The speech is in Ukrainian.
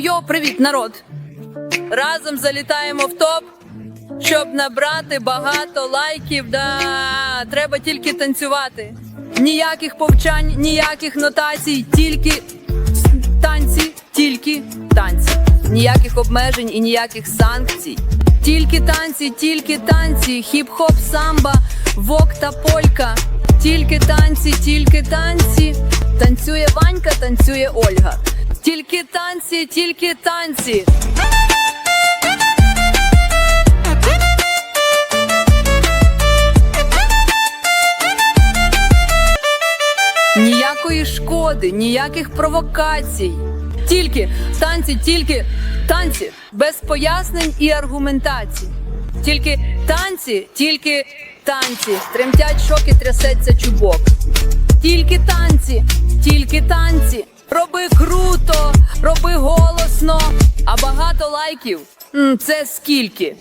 Йо-йо-йо, привіт, народ! Разом залітаємо в топ, щоб набрати багато лайків. Да, треба тільки танцювати. Ніяких повчань, ніяких нотацій, тільки танці, тільки танці. Ніяких обмежень і ніяких санкцій. Тільки танці, тільки танці, хіп-хоп, самба, вок та полька. Тільки танці, тільки танці. Танцює Ванька, танцює Ольга. Тільки танці, тільки танці. Ніякої шкоди, ніяких провокацій. Тільки танці, тільки танці, без пояснень і аргументацій. Тільки танці, тільки танці. Тремтять шоки, трясеться чубок. Тільки танці, тільки танці. Роби голосно, а багато лайків. Це скільки?